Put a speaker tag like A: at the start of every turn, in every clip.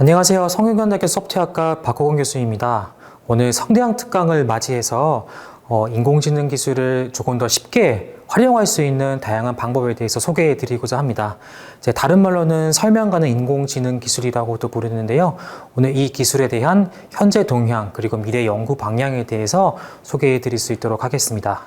A: 안녕하세요. 성균관대학교 소프트웨어학과 박호건 교수입니다. 오늘 성대한 특강을 맞이해서 어, 인공지능 기술을 조금 더 쉽게 활용할 수 있는 다양한 방법에 대해서 소개해 드리고자 합니다. 이제 다른 말로는 설명가는 인공지능 기술이라고도 부르는데요. 오늘 이 기술에 대한 현재 동향 그리고 미래 연구 방향에 대해서 소개해 드릴 수 있도록 하겠습니다.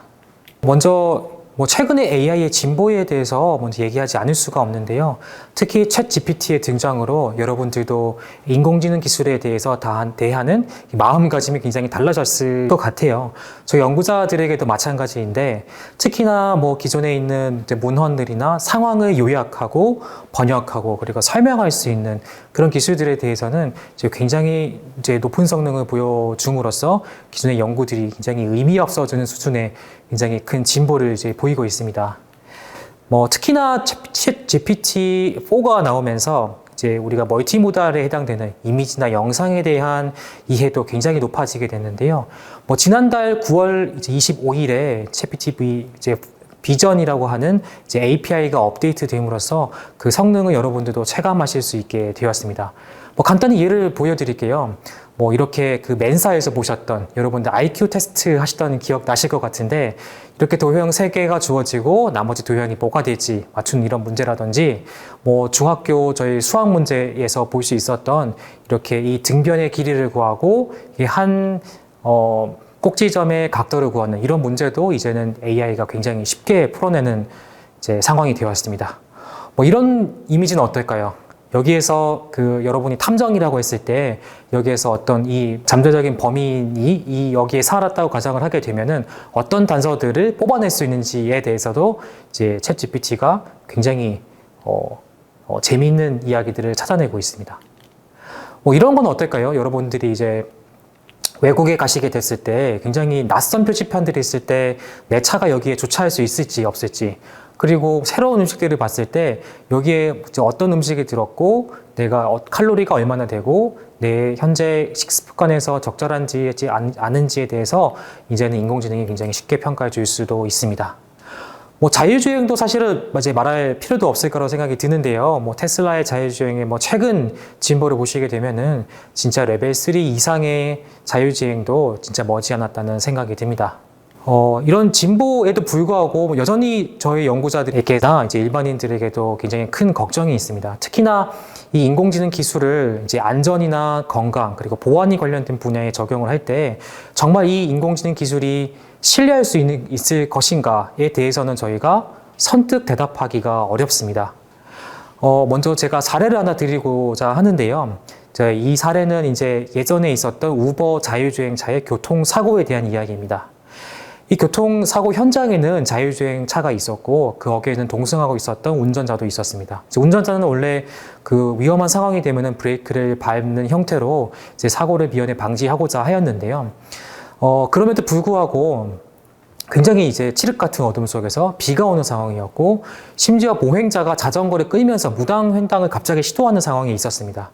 A: 먼저 뭐 최근에 AI의 진보에 대해서 먼저 얘기하지 않을 수가 없는데요. 특히 챗 GPT의 등장으로 여러분들도 인공지능 기술에 대해서 다 대하는 마음가짐이 굉장히 달라졌을 것 같아요. 저 연구자들에게도 마찬가지인데 특히나 뭐 기존에 있는 문헌들이나 상황을 요약하고 번역하고 그리고 설명할 수 있는 그런 기술들에 대해서는 이제 굉장히 이제 높은 성능을 보여줌으로써 기존의 연구들이 굉장히 의미 없어지는 수준의 굉장히 큰 진보를 이제 보이고 있습니다. 뭐 특히나 챗 GPT-4가 나오면서 이제 우리가 멀티모달에 해당되는 이미지나 영상에 대한 이해도 굉장히 높아지게 됐는데요. 뭐 지난달 9월 이제 25일에 챗GPT 이제 비전이라고 하는 이제 API가 업데이트됨으로써 그 성능을 여러분들도 체감하실 수 있게 되었습니다. 뭐 간단히 예를 보여드릴게요. 뭐 이렇게 그 맨사에서 보셨던 여러분들 IQ 테스트 하시던 기억 나실 것 같은데 이렇게 도형 3개가 주어지고 나머지 도형이 뭐가 될지 맞추는 이런 문제라든지 뭐 중학교 저희 수학 문제에서 볼 수 있었던 이렇게 이 등변의 길이를 구하고 이게 한 어, 꼭지점의 각도를 구하는 이런 문제도 이제는 AI가 굉장히 쉽게 풀어내는 이제 상황이 되었습니다. 뭐 이런 이미지는 어떨까요? 여기에서 그 여러분이 탐정이라고 했을 때 여기에서 어떤 이 잠재적인 범인이 이 여기에 살았다고 가정을 하게 되면은 어떤 단서들을 뽑아낼 수 있는지에 대해서도 이제 챗 GPT가 굉장히 어, 어, 재미있는 이야기들을 찾아내고 있습니다. 뭐 이런 건 어떨까요? 여러분들이 이제 외국에 가시게 됐을 때 굉장히 낯선 표지판들이 있을 때 내 차가 여기에 주차할 수 있을지 없을지 그리고 새로운 음식들을 봤을 때 여기에 어떤 음식이 들었고 내가 어- 칼로리가 얼마나 되고 내 현재 식습관에서 적절한지 안- 아는지에 대해서 이제는 인공지능이 굉장히 쉽게 평가해 줄 수도 있습니다. 뭐 자율주행도 사실은 이제 말할 필요도 없을 거라고 생각이 드는데요. 뭐 테슬라의 자율주행의 뭐 최근 진보를 보시게 되면은 진짜 레벨 3 이상의 자율주행도 진짜 머지않았다는 생각이 듭니다. 어, 이런 진보에도 불구하고 뭐 여전히 저희 연구자들에게나 이제 일반인들에게도 굉장히 큰 걱정이 있습니다. 특히나 이 인공지능 기술을 이제 안전이나 건강 그리고 보안이 관련된 분야에 적용을 할 때 정말 이 인공지능 기술이 신뢰할 수 있는, 있을 것인가에 대해서는 저희가 선뜻 대답하기가 어렵습니다. 어, 먼저 제가 사례를 하나 드리고자 하는데요. 자, 이 사례는 이제 예전에 있었던 우버 자율주행차의 교통사고에 대한 이야기입니다. 이 교통사고 현장에는 자율주행 차가 있었고 그 어귀에는 동승하고 있었던 운전자도 있었습니다. 운전자는 원래 그 위험한 상황이 되면은 브레이크를 밟는 형태로 이제 사고를 미연에 방지하고자 하였는데요. 어, 그럼에도 불구하고 굉장히 이제 칠흑 같은 어둠 속에서 비가 오는 상황이었고 심지어 보행자가 자전거를 끌면서 무당 횡단을 갑자기 시도하는 상황이 있었습니다.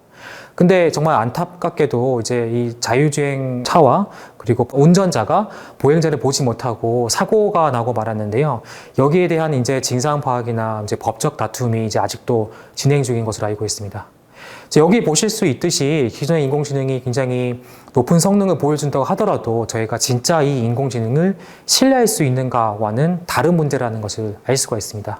A: 근데 정말 안타깝게도 이제 이 자율주행 차와 그리고 운전자가 보행자를 보지 못하고 사고가 나고 말았는데요. 여기에 대한 이제 진상 파악이나 이제 법적 다툼이 이제 아직도 진행 중인 것으로 알고 있습니다. 여기 보실 수 있듯이 기존의 인공지능이 굉장히 높은 성능을 보여준다고 하더라도 저희가 진짜 이 인공지능을 신뢰할 수 있는가와는 다른 문제라는 것을 알 수가 있습니다.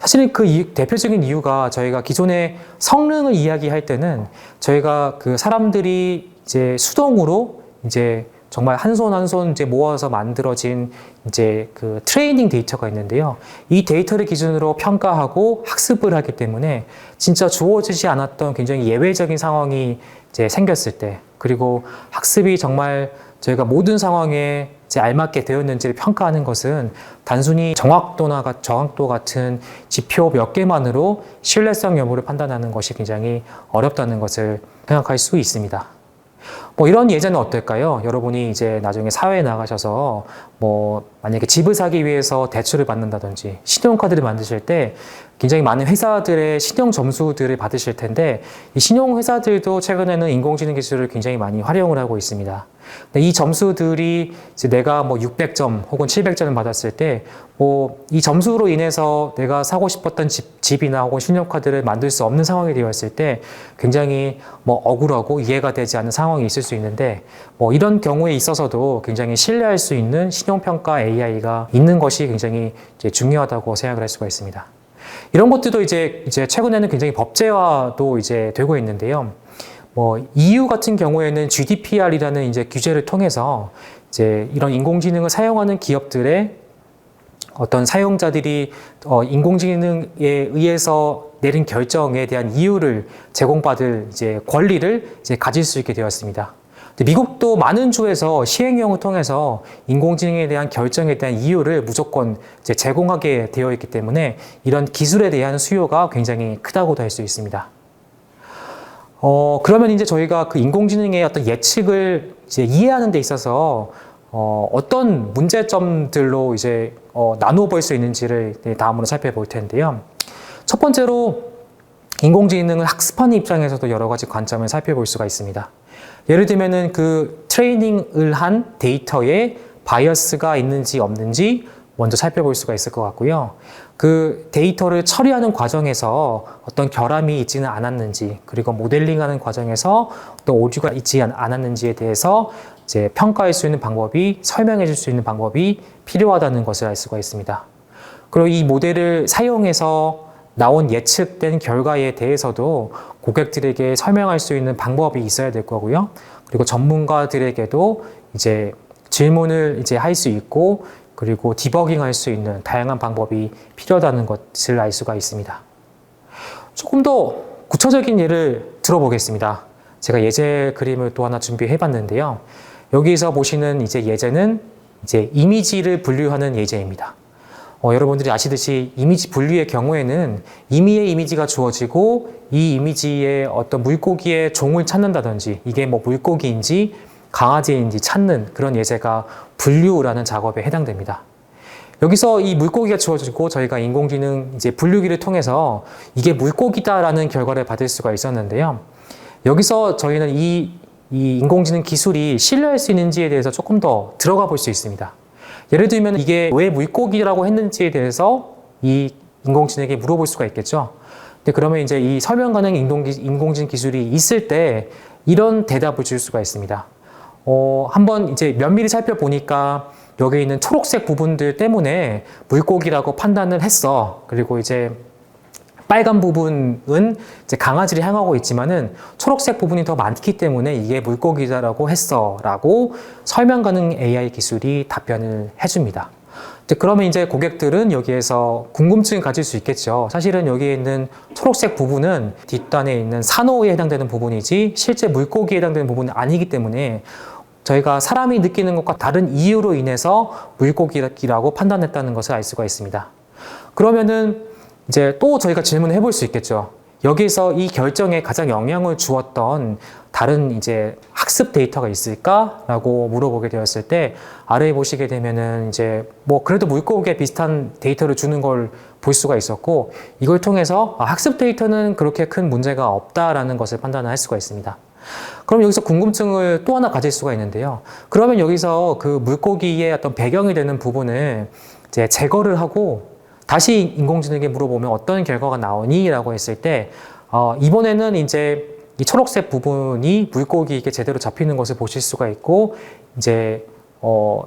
A: 사실은 그 이유- 대표적인 이유가 저희가 기존의 성능을 이야기할 때는 저희가 그 사람들이 이제 수동으로 이제 정말 한 손 한 손 이제 모아서 만들어진 이제 그 트레이닝 데이터가 있는데요. 이 데이터를 기준으로 평가하고 학습을 하기 때문에 진짜 주어지지 않았던 굉장히 예외적인 상황이 이제 생겼을 때 그리고 학습이 정말 저희가 모든 상황에 이제 알맞게 되었는지를 평가하는 것은 단순히 정확도나 가- 정확도 같은 지표 몇 개만으로 신뢰성 여부를 판단하는 것이 굉장히 어렵다는 것을 생각할 수 있습니다. 뭐 이런 예제는 어떨까요? 여러분이 이제 나중에 사회에 나가셔서 뭐 만약에 집을 사기 위해서 대출을 받는다든지 신용카드를 만드실 때 굉장히 많은 회사들의 신용 점수들을 받으실 텐데 이 신용 회사들도 최근에는 인공지능 기술을 굉장히 많이 활용을 하고 있습니다. 이 점수들이 내가 뭐 600점 혹은 700점을 받았을 때 뭐 이 점수로 인해서 내가 사고 싶었던 집, 집이나 혹은 신용카드를 만들 수 없는 상황이 되었을 때 굉장히 뭐 억울하고 이해가 되지 않는 상황이 있을 수 있는데 뭐 이런 경우에 있어서도 굉장히 신뢰할 수 있는 신용평가 AI가 있는 것이 굉장히 중요하다고 생각을 할 수가 있습니다. 이런 것들도 이제 이제 최근에는 굉장히 법제화도 이제 되고 있는데요. 뭐 EU 같은 경우에는 GDPR이라는 이제 규제를 통해서 이제 이런 인공지능을 사용하는 기업들의 어떤 사용자들이 어, 인공지능에 의해서 내린 결정에 대한 이유를 제공받을 이제 권리를 이제 가질 수 있게 되었습니다. 미국도 많은 주에서 시행령을 통해서 인공지능에 대한 결정에 대한 이유를 무조건 제공하게 되어 있기 때문에 이런 기술에 대한 수요가 굉장히 크다고도 할 수 있습니다. 어, 그러면 이제 저희가 그 인공지능의 어떤 예측을 이해하는 데 있어서 어, 어떤 문제점들로 이제 어, 나누어 볼 수 있는지를 다음으로 살펴볼 텐데요. 첫 번째로 인공지능을 학습하는 입장에서도 여러 가지 관점을 살펴볼 수가 있습니다. 예를 들면은 그 트레이닝을 한 데이터에 바이어스가 있는지 없는지 먼저 살펴볼 수가 있을 것 같고요. 그 데이터를 처리하는 과정에서 어떤 결함이 있지는 않았는지, 그리고 모델링하는 과정에서 어떤 오류가 있지 않- 않았는지에 대해서 이제 평가할 수 있는 방법이 설명해 줄 수 있는 방법이 필요하다는 것을 알 수가 있습니다. 그리고 이 모델을 사용해서 나온 예측된 결과에 대해서도 고객들에게 설명할 수 있는 방법이 있어야 될 거고요. 그리고 전문가들에게도 이제 질문을 이제 할 수 있고 그리고 디버깅 할 수 있는 다양한 방법이 필요하다는 것을 알 수가 있습니다. 조금 더 구체적인 예를 들어보겠습니다. 제가 예제 그림을 또 하나 준비해 봤는데요. 여기서 보시는 이제 예제는 이제 이미지를 분류하는 예제입니다. 어, 여러분들이 아시듯이 이미지 분류의 경우에는 임의의 이미지가 주어지고 이 이미지의 어떤 물고기의 종을 찾는다든지 이게 뭐 물고기인지 강아지인지 찾는 그런 예제가 분류라는 작업에 해당됩니다. 여기서 이 물고기가 주어지고 저희가 인공지능 이제 분류기를 통해서 이게 물고기다라는 결과를 받을 수가 있었는데요. 여기서 저희는 이, 이 인공지능 기술이 신뢰할 수 있는지에 대해서 조금 더 들어가 볼 수 있습니다. 예를 들면 이게 왜 물고기라고 했는지에 대해서 이 인공지능에게 물어볼 수가 있겠죠. 근데 그러면 이제 이 설명 가능 인공지능 기술이 있을 때 이런 대답을 줄 수가 있습니다. 어, 한번 이제 면밀히 살펴보니까 여기 있는 초록색 부분들 때문에 물고기라고 판단을 했어. 그리고 이제 빨간 부분은 이제 강아지를 향하고 있지만은 초록색 부분이 더 많기 때문에 이게 물고기다라고 했어. 라고 설명 가능 AI 기술이 답변을 해줍니다. 그러면 이제 고객들은 여기에서 궁금증을 가질 수 있겠죠. 사실은 여기에 있는 초록색 부분은 뒷단에 있는 산호에 해당되는 부분이지 실제 물고기에 해당되는 부분은 아니기 때문에 저희가 사람이 느끼는 것과 다른 이유로 인해서 물고기라고 판단했다는 것을 알 수가 있습니다. 그러면은 이제 또 저희가 질문을 해볼 수 있겠죠. 여기서 이 결정에 가장 영향을 주었던 다른 이제 학습 데이터가 있을까라고 물어보게 되었을 때 아래에 보시게 되면은 이제 뭐 그래도 물고기에 비슷한 데이터를 주는 걸 볼 수가 있었고 이걸 통해서 아, 학습 데이터는 그렇게 큰 문제가 없다라는 것을 판단을 할 수가 있습니다. 그럼 여기서 궁금증을 또 하나 가질 수가 있는데요. 그러면 여기서 그 물고기의 어떤 배경이 되는 부분을 이제 제거를 하고 다시 인공지능에게 물어보면 어떤 결과가 나오니? 라고 했을 때, 어, 이번에는 이제 이 초록색 부분이 물고기에게 제대로 잡히는 것을 보실 수가 있고, 이제, 어,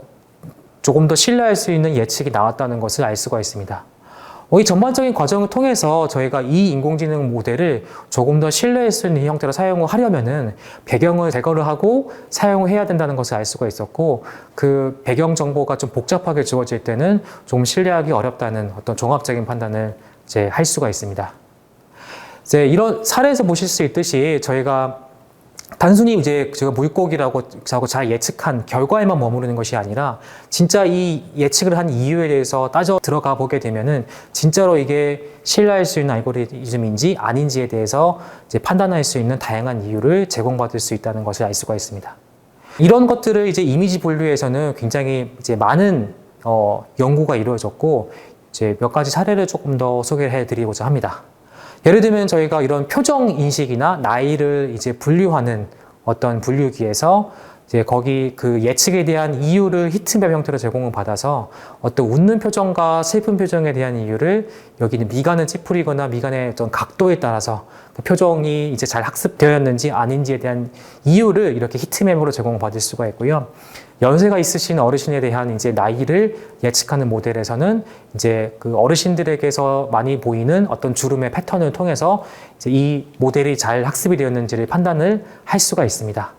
A: 조금 더 신뢰할 수 있는 예측이 나왔다는 것을 알 수가 있습니다. 어, 이 전반적인 과정을 통해서 저희가 이 인공지능 모델을 조금 더 신뢰할 수 있는 형태로 사용을 하려면은 배경을 제거를 하고 사용을 해야 된다는 것을 알 수가 있었고 그 배경 정보가 좀 복잡하게 주어질 때는 좀 신뢰하기 어렵다는 어떤 종합적인 판단을 이제 할 수가 있습니다. 이제 이런 사례에서 보실 수 있듯이 저희가 단순히 이제 제가 물고기라고 하고 잘 예측한 결과에만 머무르는 것이 아니라 진짜 이 예측을 한 이유에 대해서 따져 들어가 보게 되면은 진짜로 이게 신뢰할 수 있는 알고리즘인지 아닌지에 대해서 이제 판단할 수 있는 다양한 이유를 제공받을 수 있다는 것을 알 수가 있습니다. 이런 것들을 이제 이미지 분류에서는 굉장히 이제 많은 어, 연구가 이루어졌고 이제 몇 가지 사례를 조금 더 소개해 드리고자 합니다. 예를 들면 저희가 이런 표정 인식이나 나이를 이제 분류하는 어떤 분류기에서 이제 거기 그 예측에 대한 이유를 히트맵 형태로 제공을 받아서 어떤 웃는 표정과 슬픈 표정에 대한 이유를 여기는 미간은 찌푸리거나 미간의 어떤 각도에 따라서 그 표정이 이제 잘 학습되었는지 아닌지에 대한 이유를 이렇게 히트맵으로 제공받을 수가 있고요. 연세가 있으신 어르신에 대한 이제 나이를 예측하는 모델에서는 이제 그 어르신들에게서 많이 보이는 어떤 주름의 패턴을 통해서 이제 이 모델이 잘 학습이 되었는지를 판단을 할 수가 있습니다.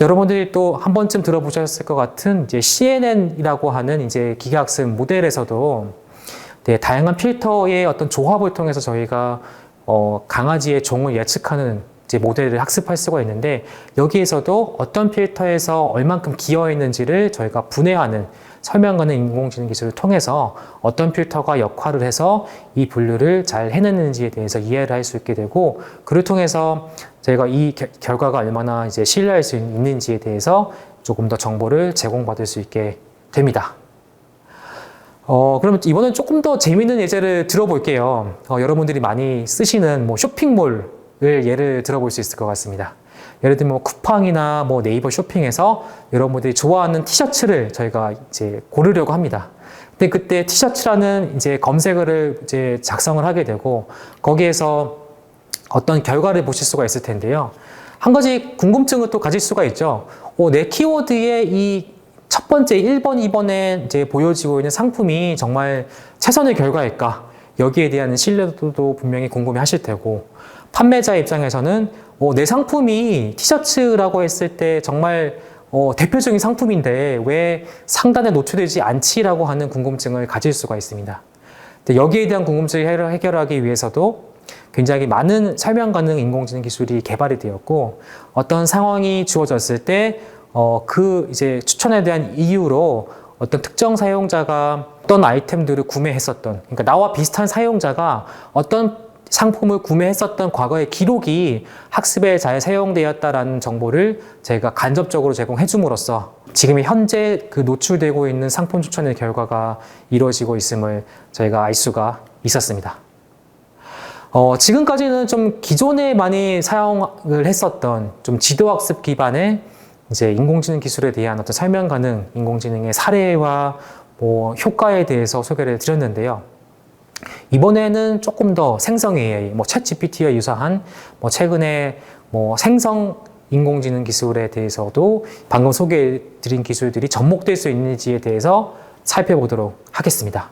A: 여러분들이 또 한 번쯤 들어보셨을 것 같은 이제 CNN이라고 하는 이제 기계학습 모델에서도 네, 다양한 필터의 어떤 조합을 통해서 저희가 어, 강아지의 종을 예측하는 이제 모델을 학습할 수가 있는데 여기에서도 어떤 필터에서 얼만큼 기여 있는지를 저희가 분해하는 설명하는 인공지능 기술을 통해서 어떤 필터가 역할을 해서 이 분류를 잘 해내는지에 대해서 이해를 할 수 있게 되고 그를 통해서 저희가 이 겨- 결과가 얼마나 이제 신뢰할 수 있는지에 대해서 조금 더 정보를 제공받을 수 있게 됩니다. 어, 그러면 이번엔 조금 더 재미있는 예제를 들어볼게요. 어, 여러분들이 많이 쓰시는 뭐 쇼핑몰 을 예를 들어볼 수 있을 것 같습니다. 예를 들면 뭐 쿠팡이나 뭐 네이버 쇼핑에서 여러분들이 좋아하는 티셔츠를 저희가 이제 고르려고 합니다. 근데 그때 티셔츠라는 이제 검색어를 이제 작성을 하게 되고 거기에서 어떤 결과를 보실 수가 있을 텐데요. 한 가지 궁금증을 또 가질 수가 있죠. 어, 내 키워드에 이 첫 번째 1번, 2번에 이제 보여지고 있는 상품이 정말 최선의 결과일까? 여기에 대한 신뢰도도 분명히 궁금해 하실 테고, 판매자 입장에서는 어, 내 상품이 티셔츠라고 했을 때 정말 어, 대표적인 상품인데 왜 상단에 노출되지 않지라고 하는 궁금증을 가질 수가 있습니다. 여기에 대한 궁금증을 해결- 해결하기 위해서도 굉장히 많은 설명 가능 인공지능 기술이 개발이 되었고 어떤 상황이 주어졌을 때 어, 그 이제 추천에 대한 이유로 어떤 특정 사용자가 어떤 아이템들을 구매했었던 그러니까 나와 비슷한 사용자가 어떤 상품을 구매했었던 과거의 기록이 학습에 잘 사용되었다라는 정보를 저희가 간접적으로 제공해 줌으로써 지금 현재 그 노출되고 있는 상품 추천의 결과가 이루어지고 있음을 저희가 알 수가 있었습니다. 어, 지금까지는 좀 기존에 많이 사용을 했었던 좀 지도학습 기반의 이제 인공지능 기술에 대한 어떤 설명 가능 인공지능의 사례와 뭐 효과에 대해서 소개를 드렸는데요. 이번에는 조금 더 생성 AI, 뭐 챗GPT와 유사한 뭐 최근에 뭐 생성 인공지능 기술에 대해서도 방금 소개해 드린 기술들이 접목될 수 있는지에 대해서 살펴보도록 하겠습니다.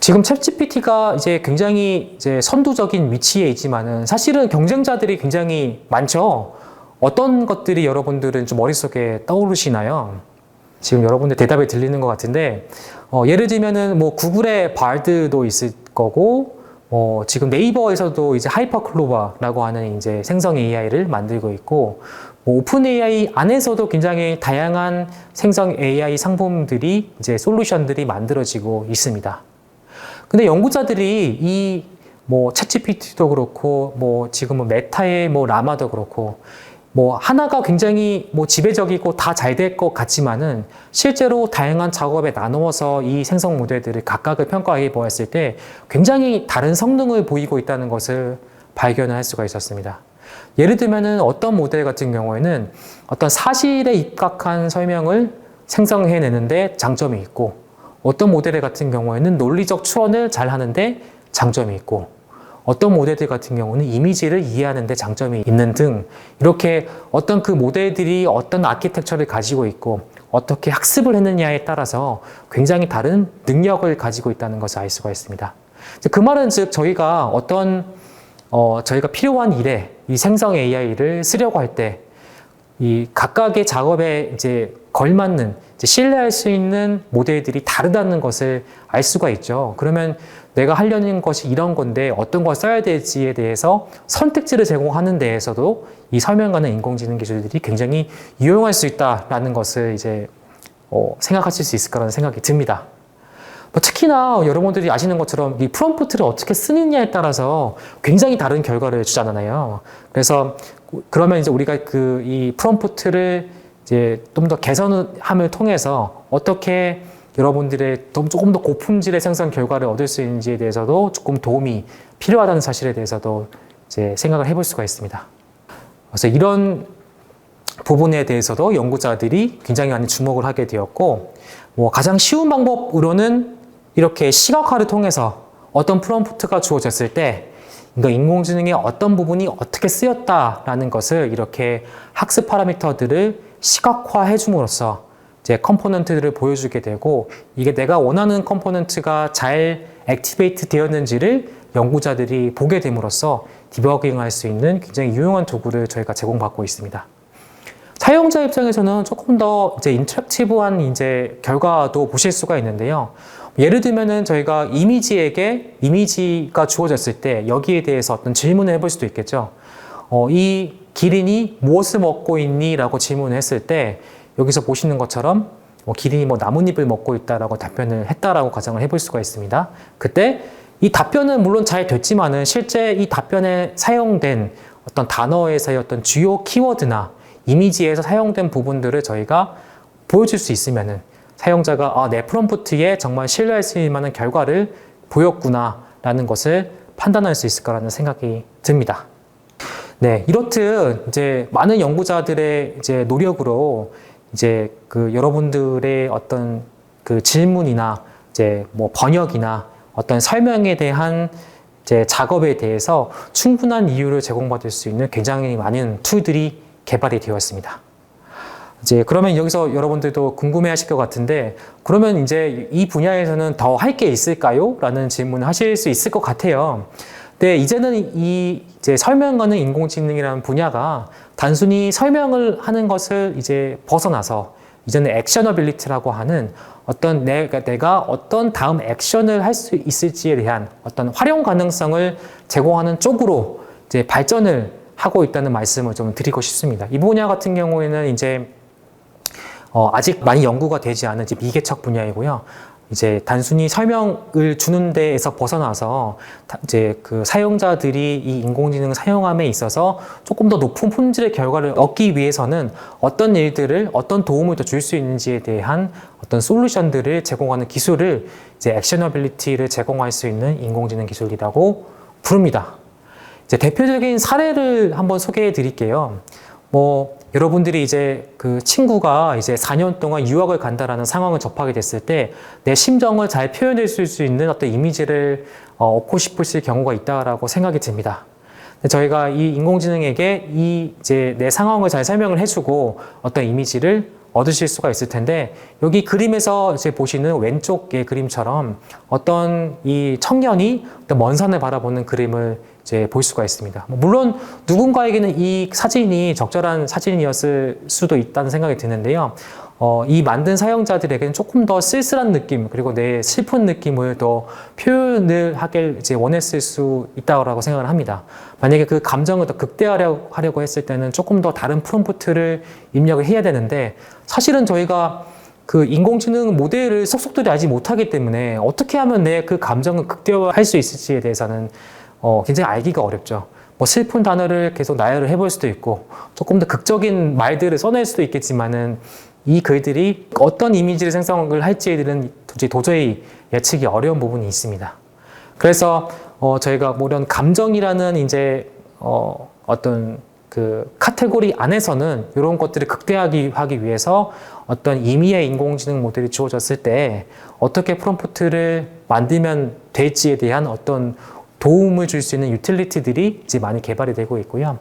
A: 지금 챗GPT가 이제 굉장히 이제 선두적인 위치에 있지만은 사실은 경쟁자들이 굉장히 많죠. 어떤 것들이 여러분들은 좀 머릿속에 떠오르시나요? 지금 여러분들 대답이 들리는 것 같은데, 어, 예를 들면은 뭐 구글의 바드도 있을 거고, 뭐 지금 네이버에서도 이제 하이퍼클로바라고 하는 이제 생성 AI를 만들고 있고, 뭐 오픈 AI 안에서도 굉장히 다양한 생성 AI 상품들이 이제 솔루션들이 만들어지고 있습니다. 근데 연구자들이 이뭐 챗GPT도 그렇고 뭐 지금은 메타의 뭐 라마도 그렇고 뭐 하나가 굉장히 뭐 지배적이고 다 잘 될 것 같지만은 실제로 다양한 작업에 나누어서 이 생성 모델들을 각각을 평가해 보았을 때 굉장히 다른 성능을 보이고 있다는 것을 발견할 수가 있었습니다. 예를 들면은 어떤 모델 같은 경우에는 어떤 사실에 입각한 설명을 생성해내는데 장점이 있고 어떤 모델 같은 경우에는 논리적 추론을 잘 하는데 장점이 있고 어떤 모델들 같은 경우는 이미지를 이해하는 데 장점이 있는 등 이렇게 어떤 그 모델들이 어떤 아키텍처를 가지고 있고 어떻게 학습을 했느냐에 따라서 굉장히 다른 능력을 가지고 있다는 것을 알 수가 있습니다. 그 말은 즉 저희가 어떤 어, 저희가 필요한 일에 이 생성 AI를 쓰려고 할 때 이 각각의 작업에 이제 걸맞는 이제 신뢰할 수 있는 모델들이 다르다는 것을 알 수가 있죠. 그러면 내가 하려는 것이 이런 건데 어떤 걸 써야 될지에 대해서 선택지를 제공하는 데에서도 이 설명 가능 인공지능 기술들이 굉장히 유용할 수 있다라는 것을 이제 어, 생각하실 수 있을 거라는 생각이 듭니다. 뭐 특히나 여러분들이 아시는 것처럼 이 프롬프트를 어떻게 쓰느냐에 따라서 굉장히 다른 결과를 주잖아요. 그래서 그러면 이제 우리가 그 이 프롬프트를 이제 좀 더 개선함을 통해서 어떻게 여러분들의 좀- 조금 더 고품질의 생성 결과를 얻을 수 있는지에 대해서도 조금 도움이 필요하다는 사실에 대해서도 이제 생각을 해볼 수가 있습니다. 그래서 이런 부분에 대해서도 연구자들이 굉장히 많이 주목을 하게 되었고, 뭐 가장 쉬운 방법으로는 이렇게 시각화를 통해서 어떤 프롬프트가 주어졌을 때 인공지능의 어떤 부분이 어떻게 쓰였다라는 것을 이렇게 학습 파라미터들을 시각화해 줌으로써 이제 컴포넌트들을 보여주게 되고 이게 내가 원하는 컴포넌트가 잘 액티베이트 되었는지를 연구자들이 보게 됨으로써 디버깅 할 수 있는 굉장히 유용한 도구를 저희가 제공받고 있습니다. 사용자 입장에서는 조금 더 이제 인터랙티브한 이제 결과도 보실 수가 있는데요. 예를 들면은 저희가 이미지에게 이미지가 주어졌을 때 여기에 대해서 어떤 질문을 해볼 수도 있겠죠. 어, 이 기린이 무엇을 먹고 있니? 라고 질문을 했을 때 여기서 보시는 것처럼 뭐 기린이 뭐 나뭇잎을 먹고 있다라고 답변을 했다라고 가정을 해볼 수가 있습니다. 그때 이 답변은 물론 잘 됐지만은 실제 이 답변에 사용된 어떤 단어에서의 어떤 주요 키워드나 이미지에서 사용된 부분들을 저희가 보여줄 수 있으면은 사용자가 아, 내 프롬프트에 정말 신뢰할 수 있을 만한 결과를 보였구나라는 것을 판단할 수 있을 거라는 생각이 듭니다. 네, 이렇듯 이제 많은 연구자들의 이제 노력으로 이제 그 여러분들의 어떤 그 질문이나 이제 뭐 번역이나 어떤 설명에 대한 이제 작업에 대해서 충분한 이유를 제공받을 수 있는 굉장히 많은 툴들이 개발이 되었습니다. 이제 그러면 여기서 여러분들도 궁금해 하실 것 같은데 그러면 이제 이 분야에서는 더 할 게 있을까요? 라는 질문을 하실 수 있을 것 같아요. 근데 이제는 이 이제 설명 가능 인공지능이라는 분야가 단순히 설명을 하는 것을 이제 벗어나서 이제는 액셔너빌리티라고 하는 어떤 내가, 내가 어떤 다음 액션을 할 수 있을지에 대한 어떤 활용 가능성을 제공하는 쪽으로 이제 발전을 하고 있다는 말씀을 좀 드리고 싶습니다. 이 분야 같은 경우에는 이제 어, 아직 많이 연구가 되지 않은 이제 미개척 분야이고요. 이제 단순히 설명을 주는 데에서 벗어나서 다- 이제 그 사용자들이 이 인공지능을 사용함에 있어서 조금 더 높은 품질의 결과를 얻기 위해서는 어떤 일들을 어떤 도움을 더 줄 수 있는지에 대한 어떤 솔루션들을 제공하는 기술을 이제 액셔너빌리티를 제공할 수 있는 인공지능 기술이라고 부릅니다. 이제 대표적인 사례를 한번 소개해 드릴게요. 뭐 여러분들이 이제 그 친구가 이제 4년 동안 유학을 간다라는 상황을 접하게 됐을 때 내 심정을 잘 표현해 줄수 있는 어떤 이미지를 어, 얻고 싶으실 경우가 있다라고 생각이 듭니다. 저희가 이 인공지능에게 이 이제 내 상황을 잘 설명을 해주고 어떤 이미지를 얻으실 수가 있을 텐데 여기 그림에서 이제 보시는 왼쪽의 그림처럼 어떤 이 청년이 먼 산을 바라보는 그림을 이제 볼 수가 있습니다. 뭐 물론 누군가에게는 이 사진이 적절한 사진이었을 수도 있다는 생각이 드는데요. 어, 이 만든 사용자들에게는 조금 더 쓸쓸한 느낌 그리고 내 슬픈 느낌을 더 표현을 하길 이제 원했을 수 있다고 생각을 합니다. 만약에 그 감정을 더 극대화하려고 하려고 했을 때는 조금 더 다른 프롬프트를 입력을 해야 되는데 사실은 저희가 그 인공지능 모델을 속속들이 알지 못하기 때문에 어떻게 하면 내 그 감정을 극대화할 수 있을지에 대해서는 어, 굉장히 알기가 어렵죠. 뭐 슬픈 단어를 계속 나열을 해볼 수도 있고 조금 더 극적인 말들을 써낼 수도 있겠지만은 이 글들이 어떤 이미지를 생성을 할지에 대한 도저히, 예측이 어려운 부분이 있습니다. 그래서 어, 저희가 뭐 이런 감정이라는 이제 어, 어떤 그 카테고리 안에서는 이런 것들을 극대화하기 하기 위해서 어떤 임의의 인공지능 모델이 주어졌을 때 어떻게 프롬프트를 만들면 될지에 대한 어떤 도움을 줄 수 있는 유틸리티들이 이제 많이 개발이 되고 있고요.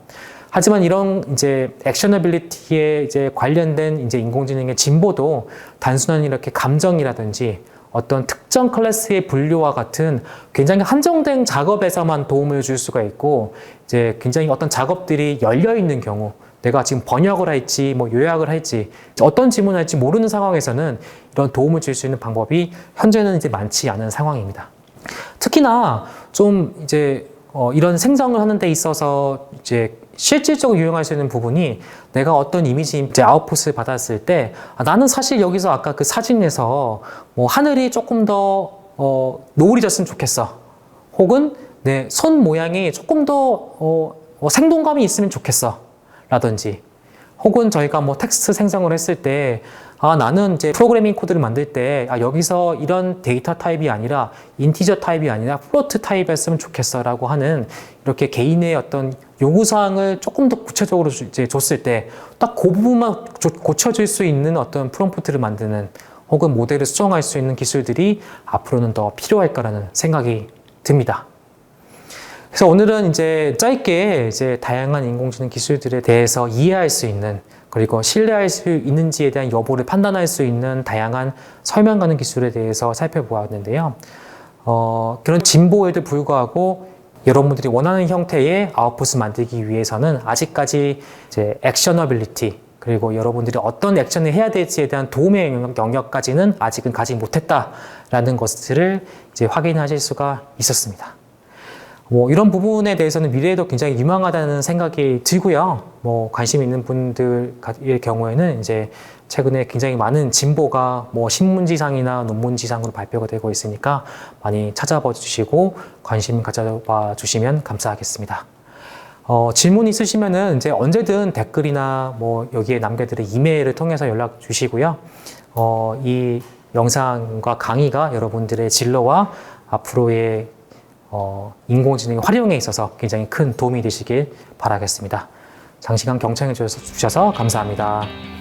A: 하지만 이런 이제 액셔너빌리티에 이제 관련된 이제 인공지능의 진보도 단순한 이렇게 감정이라든지 어떤 특정 클래스의 분류와 같은 굉장히 한정된 작업에서만 도움을 줄 수가 있고 이제 굉장히 어떤 작업들이 열려 있는 경우 내가 지금 번역을 할지 뭐 요약을 할지 어떤 질문을 할지 모르는 상황에서는 이런 도움을 줄 수 있는 방법이 현재는 이제 많지 않은 상황입니다. 특히나 좀 이제 어, 이런 생성을 하는 데 있어서 이제 실질적으로 유용할 수 있는 부분이 내가 어떤 이미지 이제 아웃풋을 받았을 때 아, 나는 사실 여기서 아까 그 사진에서 뭐 하늘이 조금 더 어, 노을이 졌으면 좋겠어. 혹은 내 손 모양이 조금 더 어, 어, 생동감이 있으면 좋겠어. 라든지 혹은 저희가 뭐 텍스트 생성을 했을 때 아, 나는 이제 프로그래밍 코드를 만들 때, 아, 여기서 이런 데이터 타입이 아니라 인티저 타입이 아니라 플로트 타입이었으면 좋겠어 라고 하는 이렇게 개인의 어떤 요구사항을 조금 더 구체적으로 주- 이제 줬을 때 딱 그 부분만 조- 고쳐질 수 있는 어떤 프롬프트를 만드는 혹은 모델을 수정할 수 있는 기술들이 앞으로는 더 필요할까라는 생각이 듭니다. 그래서 오늘은 이제 짧게 이제 다양한 인공지능 기술들에 대해서 이해할 수 있는 그리고 신뢰할 수 있는지에 대한 여부를 판단할 수 있는 다양한 설명 가능 기술에 대해서 살펴보았는데요. 어, 그런 진보에도 불구하고 여러분들이 원하는 형태의 아웃풋을 만들기 위해서는 아직까지 이제 액셔너빌리티 그리고 여러분들이 어떤 액션을 해야 될지에 대한 도움의 영역- 영역까지는 아직은 가지 못했다라는 것들을 이제 확인하실 수가 있었습니다. 뭐 이런 부분에 대해서는 미래에도 굉장히 유망하다는 생각이 들고요. 뭐 관심 있는 분들의 경우에는 이제 최근에 굉장히 많은 진보가 뭐 신문지상이나 논문지상으로 발표가 되고 있으니까 많이 찾아봐 주시고 관심 가져봐 주시면 감사하겠습니다. 어, 질문 있으시면은 이제 언제든 댓글이나 뭐 여기에 남겨드린 이메일을 통해서 연락 주시고요. 어, 이 영상과 강의가 여러분들의 진로와 앞으로의 어, 인공지능 활용에 있어서 굉장히 큰 도움이 되시길 바라겠습니다. 장시간 경청해 주셔서 감사합니다.